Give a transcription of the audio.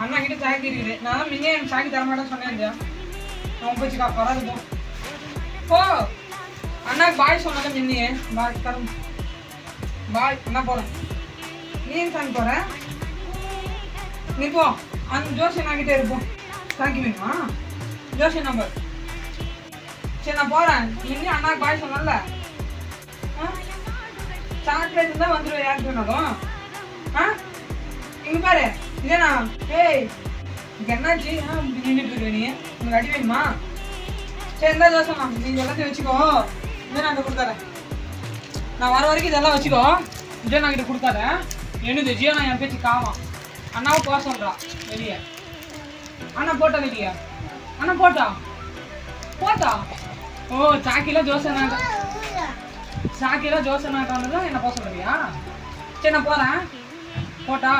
அண்ணா கிட்ட சாக்கி இருக்குது நான் தான் முன்னே எனக்கு சாக்கி தரமாட்டேன்னு சொன்னேன் இல்லையா அவன் போச்சுக்கா வராது போ. போ. அண்ணாக்கு பாய் சொன்னாங்க மின்னையே. பாய் தரும். பாய் அண்ணா போகிறேன் நீ ஏன் போகிறேன் நீ போ. அந்த ஜோஷி அண்ணாக்கிட்டே இருப்போம் சாக்கி வேணுமா ஜோஷி நம்பர் சரி நான் போகிறேன் இன்னும் அண்ணாக்கு பாய் சொன்னல. சாக்லேட் தான் வந்துடுவேன் யாருக்கு வேணாலும் ஆ? இங்கே பாரு. இல்லைண்ணா ஏய் என்னாச்சு? ஆ நின்றுட்டு இருக்க நீ. உனக்கு அடி வேணுமா? சரி இருந்தா தோசைண்ணா நீ எல்லாத்தையும் வச்சுக்கோ. இதை நான் கொடுத்தாரேன் நான் வர வரைக்கும் இதெல்லாம் வச்சுக்கோ. இதே நான் கிட்ட கொடுத்தாரேன் என்னது ஜியோ நான் என் பேச்சு காவான் அண்ணாவை போக சொல்கிறா வெளியே. அண்ணா போட்டா வெளியே? அண்ணா போட்டா? போட்டா? ஓ சாக்கில ஜோசை நான் சாக்கில ஜோசை தான் என்ன போக சொல்றியா? சரி நான் போகிறேன் போட்டா?